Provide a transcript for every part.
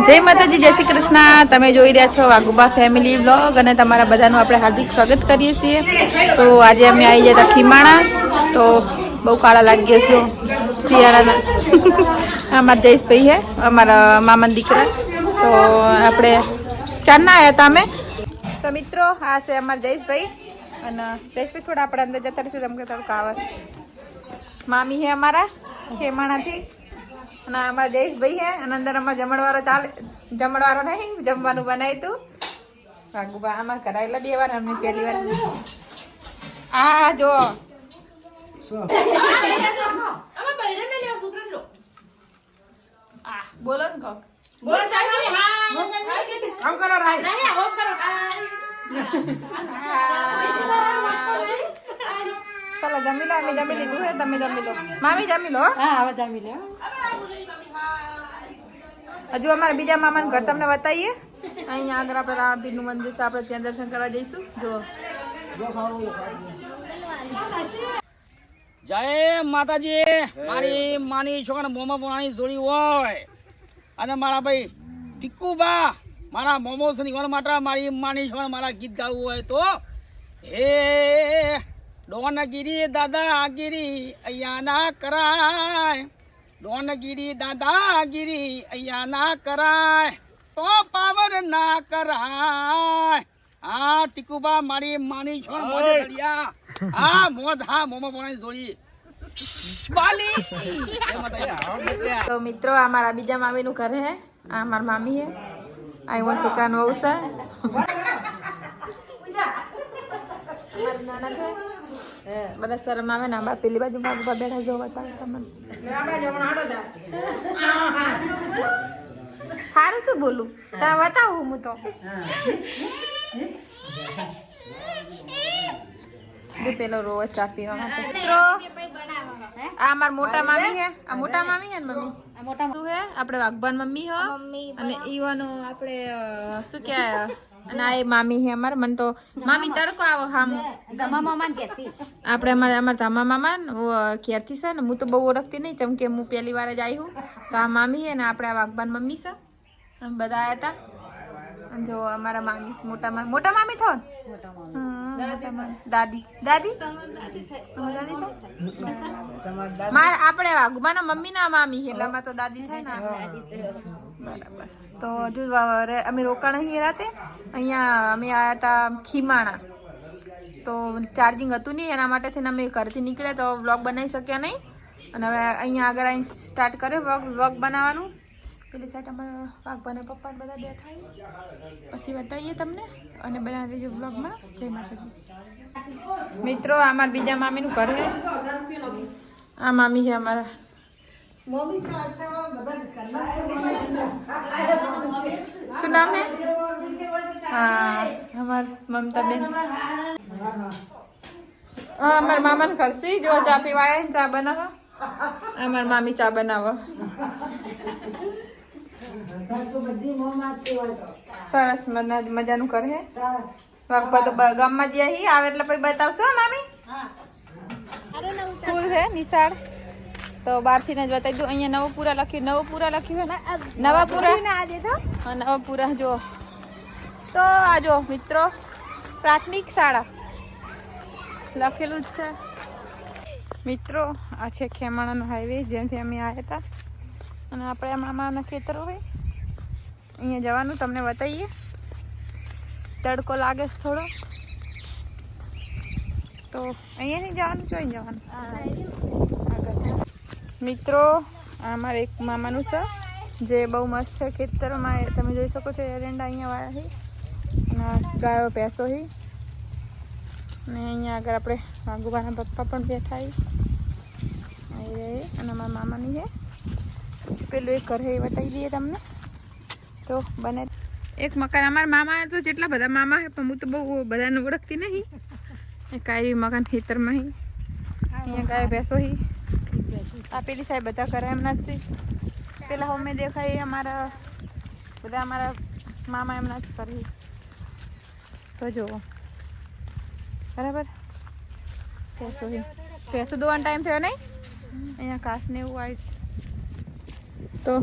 જય માતાજી, જય શ્રી કૃષ્ણ. તમે જોઈ રહ્યા છો વાગુબા ફેમિલી બ્લોગ અને તમારા બધાનું આપણે હાર્દિક સ્વાગત કરીએ છીએ. તો આજે અમે આવી ગયા હતા ખીમાણા. તો બહુ કાળા લાગીએ છો. શિયાળાના. અમારા જયેશભાઈ હે, અમારા મામાના દીકરા. તો આપણે ચારના આવ્યા હતા અમે. તો મિત્રો, આ છે અમારા જયેશભાઈ. અને જયેશભાઈ થોડા આપણે અંદર જતા રહીશું તમે થોડુંક મામી હે અમારા, ખેમાણાથી. અને અમારા જયેશભાઈ હે અને અંદર અમારા જમણવારો ચાલે જમણવારો નહીં જમવાનું બનાવ્યું તું. વાગુબા અમારે કરાયેલા બે વાર અમને પહેલી વાર આ જો. બોલો ને કોક ચાલો જમી લો અમે જમી લીધું હે તમે જમી લો. મામી જમી લો હો. હજુ અમારા બીજા મામાનું ઘર તમને બતાવીએ. અહીંયા આગળ આપણે રામપીરનું મંદિર છે આપણે ત્યાં દર્શન કરવા જઈશું. જો જય માતાજી. મારી માની છોકરા મોમો બનાની જોડી હોય. અને મારા ભાઈ ટીકુબા મારા મોમો ની માટે મારી માની છોકરા મારા ગીત ગાવું હોય તો. હે ડોનગીરી દાદાગીરી અહીંયા ના કરાય. ડોનગીરી દાદાગીરી અહીંયા ના કરાય તો પાવર ના કરાય. આ ટીકુબા મારી માની છોડ મોજે દળિયા હા મોજ હા મોમો બનાની જોડી. તો મિત્રો આ મારા બીજા મામીનું ઘર હે. આ મારા મામી હે. આ એવો છોકરાનો વહુ છે. મારી નણંદ હે. બધા શરમ આવે ને અમારા પેલી બાજુ મારા પપ્પા બેઠા જોવા તમને. સારું શું બોલું? તમે બતાવું હું તો. પેલો રોજ ચા પીવા માટે. આ મારા મોટા મામી હે. આ મોટા મામી હે ને મમ્મી? મોટા શું હે? આપણે વાઘબાન મમ્મી હો. અને ઈવાનો આપણે શું કે અને આ એ મામી હે અમારે. મને તો મામી તડકો આવો હામ. આપણે અમારે અમારા ધામા મામા ને ક્યારથી છે ને હું તો બહુ ઓળખતી નહીં ચમ કે હું પહેલી વાર જ આવી હું. તો આ મામી હે ને આપણે આ વાગબાન મમ્મી છે. અમે બધા આવ્યા હતા જો અમારા મામી મોટા મામી. મોટા મામી થો મોટા મામી. દાદી. દાદી? થો? આપણે વાઘુમાના મમ્મી ના મામી છે એટલે અમારે તો દાદી થાય ને. બરાબર. તો હજુ અમે રોકાણ અહીં રાતે. અહીંયા અમે આવ્યા હતા ખીમાણા. તો ચાર્જિંગ હતું નહીં, એના માટે થઈને અમે ઘરથી નીકળ્યા તો વ્લોગ બનાવી શક્યા નહીં. અને હવે અહીંયા આગળ આવીને સ્ટાર્ટ કર્યો વ્લોગ વ્લોગ બનાવવાનું. પેલી સાઈડ અમારા વાઘભાને પપ્પા બધા બેઠા પછી બતાવીએ તમને અને બધા રહીએ વ્લોગમાં જય માતાજી. મિત્રો, આ મારા બીજા મામીનું ઘર છે. આ મામી છે અમારા શું નામ હે હા અમાર મમતા બેન હા અમાર મામાને કરશી જો ચા પીવા આવ્યા ને ચા બનાવો અમાર મામી ચા બનાવો સરસ મજા મજાનું કરે હે વાઘપા તો બ- ગામમાં જ્યાં હી આવે એટલે પછી બતાવશો હો મામી સ્કૂલ છે નિશાળ તો બહારથી જ બતાવી દઉં. અહીંયા નવપુરા લખ્યું નવપુરા લખ્યું છે નવાપુરા. હા નવાપુરા જો તો આ જો મિત્રો પ્રાથમિક શાળા. લખેલું જ છે. મિત્રો આ છે ખેમાણાનો હાઈવે જ્યાંથી અમે આવ્યા હતા. અને આપણે મામાના ખેતરો હોય. અહીંયા જવાનું તમને બતાવીએ. તડકો લાગે છે થોડો. તો અહીંયાથી જવાનું જોઈ જવાનું? મિત્રો, આ અમારે એક મામાનું છે, જે બહુ મસ્ત છે ખેતરમાં. તમે જોઈ શકો છો એરંડા અહીંયા વાયા અને ગાયો ભેંસો હી અને અહીંયા આગળ આપણે વાઘુબાના પપ્પા પણ બેઠા અહીં રહે અને અમારા મામાની છે. પેલું એક ઘર એ બતાવી દઈએ તમને. તો બને. એક મકાન, અમારા મામા તો જેટલા બધા મામા છે, પણ હું તો બહુ બધાને ઓળખતી નહીં. એક આવી મકાન ખેતરમાં હી અહીંયા ગાય ભેંસો હી આ પેલી સાહેબ બધા કરે એમના જ પેલા હોમે દેખાય અમારા બધા અમારા મામા એમના જ કરી તો જુઓ બરાબર? ભેંસો હી. દોવાનો ટાઈમ થયો નહીં? અહીંયા કાસ ને એવું આવી તો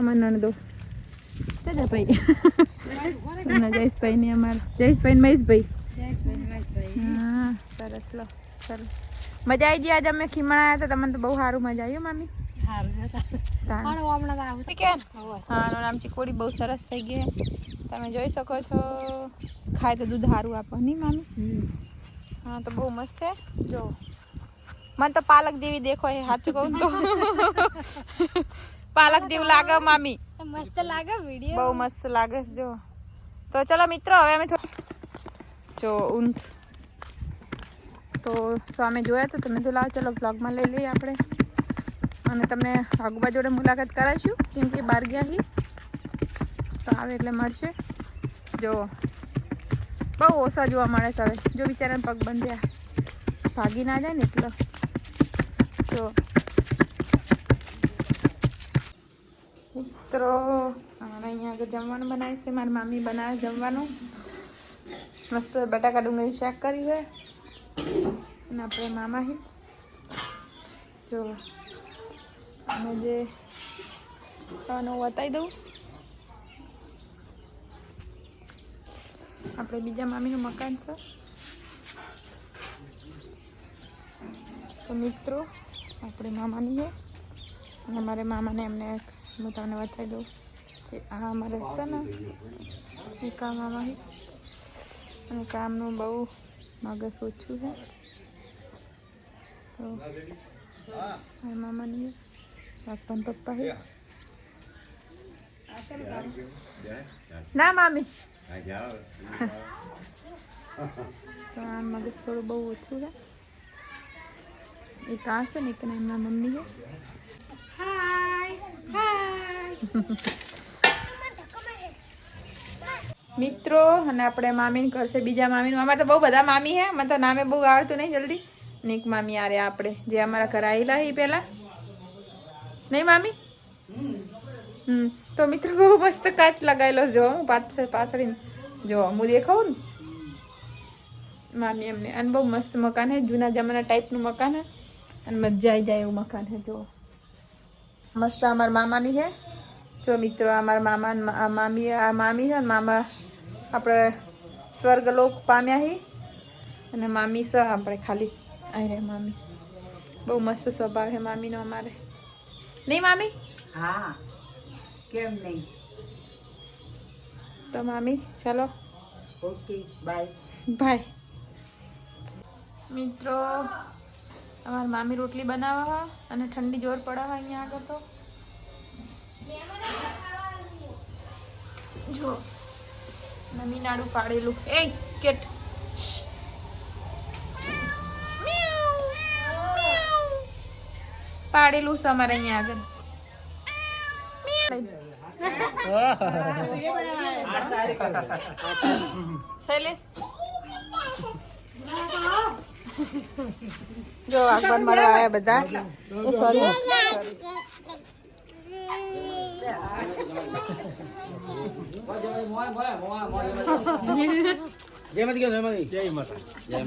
અમાર નણદો. મસ્ત જ ભાઈ. જયેશભાઈ ને અમારા. જયેશભાઈ મહેશભાઈ. હા સરસ લો સરસ મજા આવી ગઈ આજે અમે ખીમણ આવ્યા હતા. તમને તો બહુ સારું મજા આવ્યું મામી. ચીકોડી બહુ સરસ થઈ ગઈ તમે જોઈ શકો છો. ખાય તો દૂધ સારું આપો નહીં મામી? હા તો બહુ મસ્ત છે. જો. મને તો પાલક જેવી દેખો એ સાચું કહું તો. પાલક જેવું લાગે મામી. મસ્ત લાગે વીડિયો બહુ મસ્ત લાગે જો. તો ચલો મિત્રો હવે અમે થોડું જો ઊંટ તો સામે જોયા તો તમે તો લાવો ચલો બ્લોગમાં લઈ લઈએ આપણે. અને તમને આગુબા જોડે મુલાકાત કરાવીશું? કેમ કે બહાર ગયા તો આવે એટલે મળશે. જો, બહુ ઓછા જોવા મળે છે હવે. જો બિચારાને પગ બંધ્યા. ભાગી ના જાય ને એટલો. જો મિત્રો અહીંયા આગળ જમવાનું બનાવે છે. મારી મામી બનાવે જમવાનું. મસ્ત બટાકા ડુંગળી શાક કરી છે. અને આપણે મામા હી જો અને જે ખાવાનું બતાવી દઉં. આપણે બીજા મામીનું મકાન છે. તો મિત્રો, આપણે મામાની છે અને મારે મામાને એમને હું તમને બતાવી દઉં. જે આ અમારે છે ને એ કામ આમાં અને કામનું બહુ મગજ ઓછું છે તો મારા મામાની ને પપ્પા છે ના મામી તો આ મગજ થોડું બહુ ઓછું છે એક આ છે ને એક એમના મમ્મી છે મિત્રો, અને આપણે મામીને કરશે બીજા મામીનું. અમારે તો બહુ બધા મામી હે, મને તો નામે બહુ આવડતું નહીં જલ્દી. ને એક મામી આરે આપણે, જે અમારા ઘરે આવેલા એ પહેલાં. નહીં મામી? હમ, તો મિત્રો બહુ મસ્ત કાચ લગાવેલો જો, હું પાછળ પાછળ જો, હું દેખાવું ને? મામી એમને. અને બહુ મસ્ત મકાન હે, જૂના જમાના ટાઈપનું મકાન હે. અને મજા આવી જાય એવું મકાન હે, જો. મસ્ત અમારા મામાની છે જો મિત્રો અમારા મામા મામી આ મામી છે ને મામા આપણે સ્વર્ગલોક પામ્યા હી. અને મામી છે આપણે ખાલી. આઈ રે મામી. બહુ મસ્ત સ્વભાવ છે મામીનો અમારે. નહીં મામી? હા. કેમ નહીં? તો મામી ચાલો. Okay bye. બાય. મિત્રો અમારા મામી રોટલી બનાવવા અને ઠંડી જોર પડે છે અહીંયા આગળ તો. જો, મમ્મી નાડું પાડેલું. એ કેટ. પાડેલું છે અમારે અહીંયા આગળ. જો આગળ મળવા આવ્યા બધા.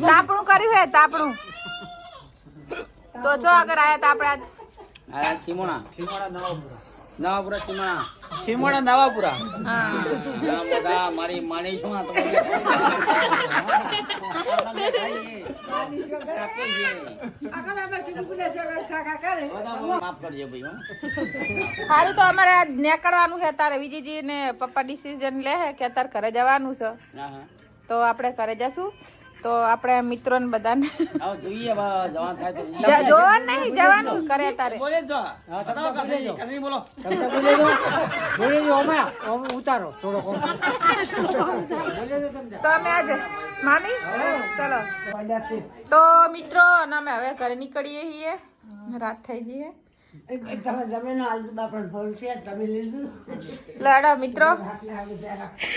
તાપણું કર્યું હે તાપણું. તો જો આગળ આયા તાપડા. આ ખીમોણા. નવાપુરા ખીમોણા. ખીમોણા નવાપુરા. હા મારી માની શું આ તમારી માફ કરજો ભાઈ હો. સારું તો અમારે નીકળવાનું છે તારે. વિજયજી ને પપ્પા ડિસિઝન લે કે તાર ઘરે જવાનું છે. તો આપણે ઘરે જશું. તો આપણે મિત્રો ને બધાને. આવો જોઈએ જવાન થાય તો જોવાનું નહીં જવાનું કરે તારે. બોલે જ જો. કથરી બોલો. તો અમે આજે મામી? ચલો. તો મિત્રો અને અમે હવે ઘરે નીકળીએ છીએ. રાત થઈ જઈએ લડો મિત્રો.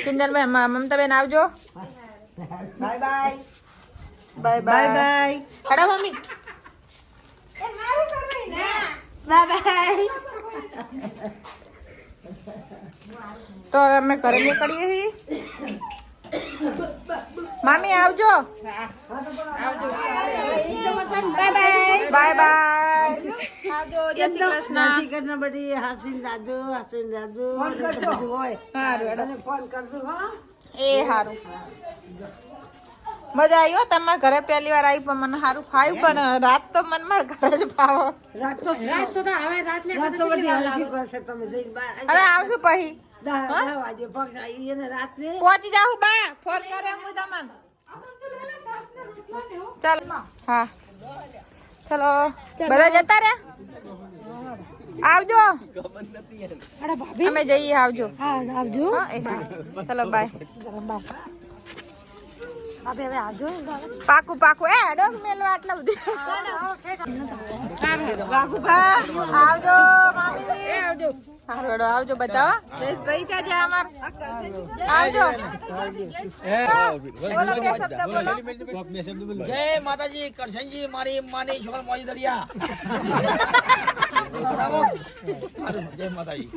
કિંજલભાઈ મમતાબેન આવજો. Bye bye. Bye bye bye હડા મમ્મી બાય બાય તો અમે ઘરે નીકળીએ છીએ મામી આવજો. આવજો બાય બાય બાય બાય આવજો જય શ્રી કૃષ્ણ. નાસી કરીને બધી. હાસીન દાદુ હાસીન દાદુ. કરજો. હોય. સારું. ફોન કરજો હા. એ સારું મજા આવી તમારા ઘરે પહેલી વાર આવી પણ મને સારું ફાયું પણ રાત તો મન માર ઘરે જ ફાવો રાત તો રાત તો રાત તો બધી હાલતી કરશે તમે જઈને બહાર હવે આવશું પછી. પગ આવી ને પહોંચી જાઉં બા ફોન કરે હું તમને. ચાલ. હા. ચલો. બધા જતા રહ્યા? આવજો. અમે જઈએ આવજો. આવજો. ચલો બાય. પાકું પાકું. એ હેડો મેલવા આટલા બધી. બાકુભા આવજો મામી આવજો સારું હેડો આવજો બધા હો. જયેશભાઈ ચાજે અમાર. આવજો. બોલો બે શબ્દ બોલો. જય માતાજી કરશનજી મારી માની છોકર મોજી દરિયા. જય માતાજી.